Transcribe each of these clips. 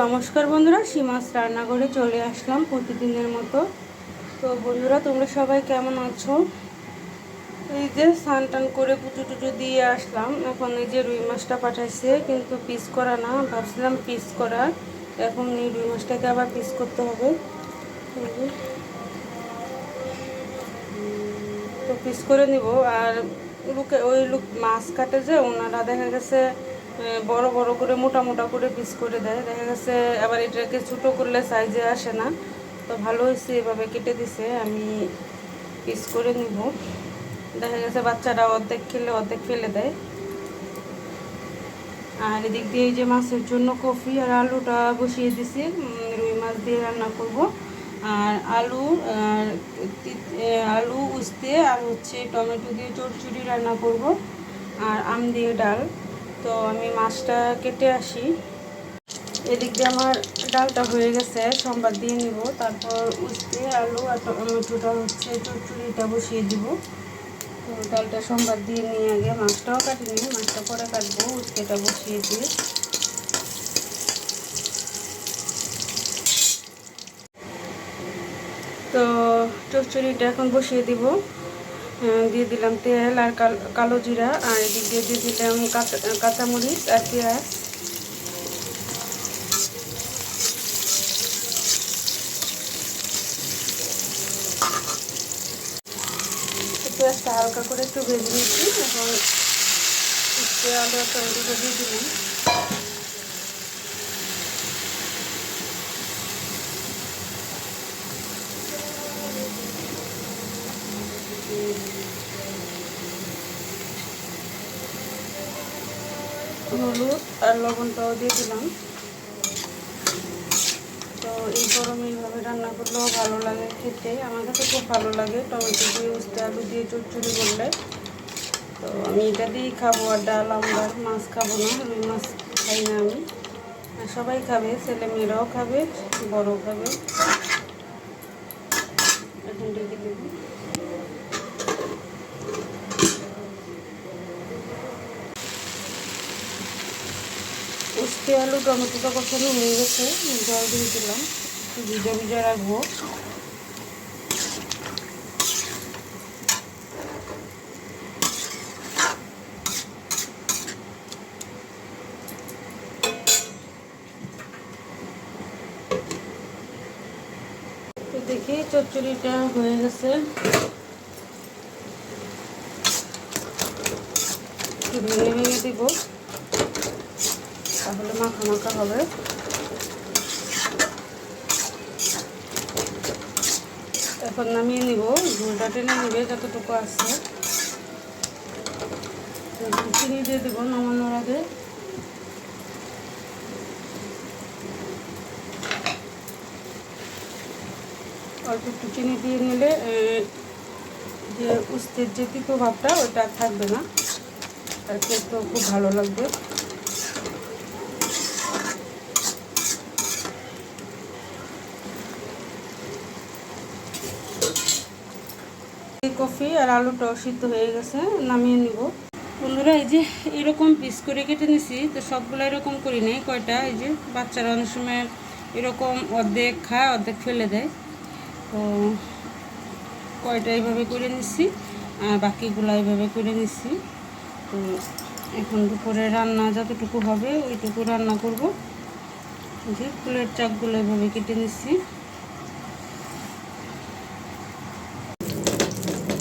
নমস্কার বন্ধুরা, সীমাস রান্নাঘরে চলে আসলাম প্রতিদিনের মতো। তো বন্ধুরা, তোমরা সবাই কেমন আছো? এই যে স্নান টান করে পুজো টুজো দিয়ে আসলাম। এখন এই যে রুই মাছটা পাঠাইছে, কিন্তু পিস করা না। ভাবছিলাম পিস করা এখন এই রুই মাছটাকে আবার পিস করতে হবে। তো পিস করে নিব। আর লুকে ওই লুক মাছ কাটে যে, ওনারা দেখা গেছে বড় বড় করে, মোটা মোটা করে পিস করে দেয়। দেখা গেছে, আবার এটাকে ছোটো করলে সাইজে আসে না। তো ভালো হয়েছে, এভাবে কেটে দিছে। আমি পিস করে নিব। দেখা গেছে, বাচ্চারা অর্ধেক খেলে, অর্ধেক ফেলে দেয়। আর এদিক দিয়ে এই যে মাছের জন্য কফি আর আলুটা বসিয়ে দিছি। রুই মাছ দিয়ে রান্না করব। আর আলু আর আলু, উস্তে, আর হচ্ছে টমেটো দিয়ে চচ্চড়ি রান্না করব। আর আম দিয়ে ডাল। তো আমি মাছটা কেটে আসি। এদিক দিয়ে আমার ডালটা হয়ে গেছে সোমবার দিয়ে নিব। তারপর উস্তে আলু আর টমেটোটা হচ্ছে চচ্চড়িটা বসিয়ে দিব। তো ডালটা সোমবার দিয়ে নিয়ে আগে মাছটাও কাটিনি মাছটা পরে কাটবো উস্তেটা বসিয়ে দিয়ে। তো চচ্চড়িটা এখন বসিয়ে দিব। দিয়ে দিলাম তেল আর কাল- জিরা, আর এদিক দিয়ে দিয়ে দিলাম কাঁচা, কাঁচামরিচ আর পেঁয়াজ। পেঁয়াজটা হালকা করে একটু ভেজে নিচ্ছি এখন আলু টমেটোটা দিয়ে দিলাম। হলুদ আর লবণটাও দিয়ে দিলাম। তো এই গরমে এইভাবে রান্না করলেও ভালো লাগে খেতে। আমার কাছে খুব ভালো লাগে টমেটো দিয়ে উস্তে আলু দিয়ে চচ্চড়ি করলে। তো আমি এটা দিয়েই খাব আর ডাল আমরা মাছ খাব না, রুই মাছ খাই না আমি। আর সবাই খাবে ছেলে মেয়েরাও খাবে, বড়ও খাবে। এখন ঢেকে দেবো। উস্তে আলু টমেটোটা কষানো হয়ে গেছে। জল দিয়ে দিলাম। একটু ভিজা ভিজা রাখব। তো দেখি চচ্চড়িটা হয়ে গেছে। একটু ভেঙে ভেঙে দিব। তাহলে মাখা মাখা হবে। এখন নামিয়ে নিব, ঝোলটা টেনে নিবে যতটুকু আছে। চিনি দিয়ে দেবো নামানোর আগে। অল্প একটু চিনি দিয়ে নিলে যে উস্তের যে তিতো ভাবটা ওটা থাকবে না। আর খেতেও খুব ভালো লাগবে। কফি আর আলুটাও সিদ্ধ হয়ে গেছে, নামিয়ে নিব। বন্ধুরা, এই যে এরকম পিস করে কেটে নিছি, তো সবগুলো এরকম করি নেই, কয়টা? এই যে বাচ্চারা অনেক সময় এরকম অর্ধেক খায়, অর্ধেক ফেলে দেয়। তো কয়টা এইভাবে করে নিচ্ছি আর বাকিগুলো এইভাবে করে নিচ্ছি তো এখন দুপুরে রান্না যতটুকু হবে, ওইটুকু রান্না করব। যে ফুলের চাকগুলো এভাবে কেটে নিচ্ছি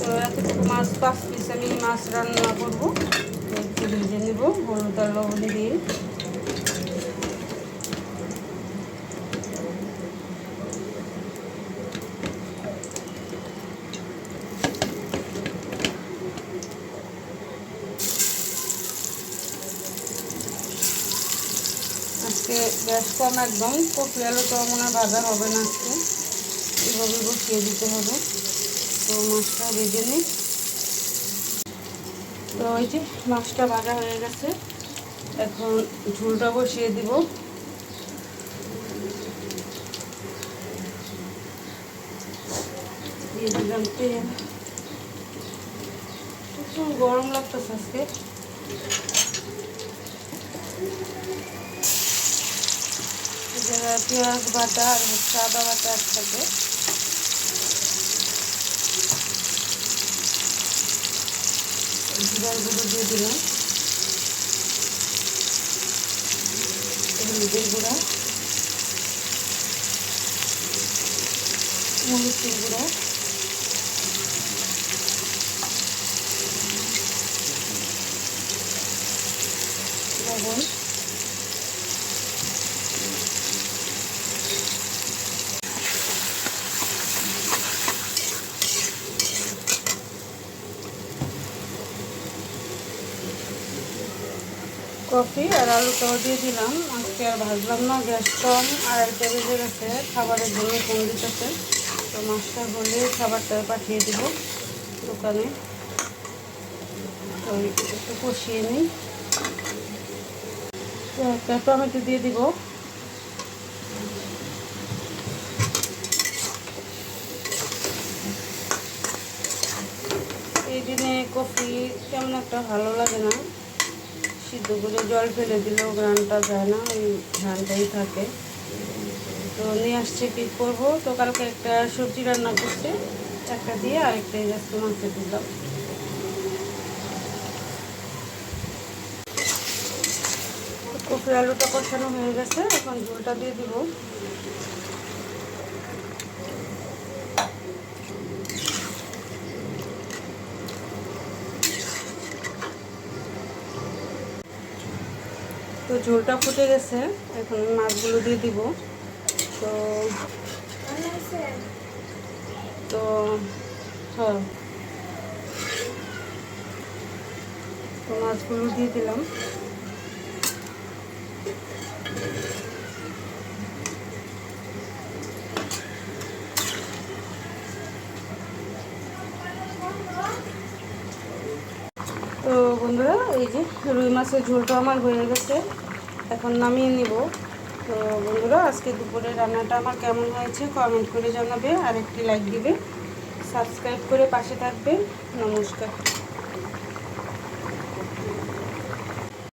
তো এতটুকু মাছ, পাঁচ পিস আমি মাছ রান্না করব। একটু ভেজে নেব, হলুদ আর লবণ দিয়ে। আজকে গ্যাস কম একদম কপি আলুটা মনে হয় ভাজা হবে না আজকে। এভাবে বসিয়ে দিতে হবে। তো মাছটা ভেজে নিই। তো ওই যে মাছটা ভাজা হয়ে গেছে, এখন ঝুলটা বসিয়ে দিব। প্রচুর গরম লাগতেছে আজকে। এই পেঁয়াজ বাটা আর হচ্ছে আদা বাটা একসাথে। জিরার গুঁড়ো দিয়ে দিলাম। হলুদের গুঁড়া মরিচের গুঁড়া লবণ কফি আর আলুটাও দিয়ে দিলাম। আজকে আর ভাজলাম না গ্যাস কম আড়াইটা বেজে গেছে। খাবারের জন্য ফোন দিতেছে। তো মাছটা হলে খাবারটা পাঠিয়ে দিব দোকানে। তো একটু কষিয়ে নিই। একটা টমেটো দিয়ে দিব। এই দিনে কফি তেমন একটা ভালো লাগে না। সিদ্ধ করে জল ফেলে দিলেও ঘ্রানটা যায় না, ওই ঘ্রানটাই থাকে। তো নিয়ে আসছে, কি করব? তো কালকে একটা সবজি রান্না করছে একটা দিয়ে আরেকটা গাছকে মাছে দিলাম কফি আলুটা কষানো হয়ে গেছে, এখন ঝোলটা দিয়ে দিব। ঝোলটা ফুটে গেছে, এখন মাছগুলো দিয়ে দিব। তো তো হ্যাঁ। তো মাছগুলো দিয়ে দিলাম। তো বন্ধুরা, এই যে রুই মাছের ঝোলটা আমার হয়ে গেছে। এখন নামিয়ে নিব। তো বন্ধুরা, আজকে দুপুরে রান্নাটা আমার কেমন হয়েছে কমেন্ট করে জানাবে। আর একটি লাইক দিবে। সাবস্ক্রাইব করে পাশে থাকবে। নমস্কার।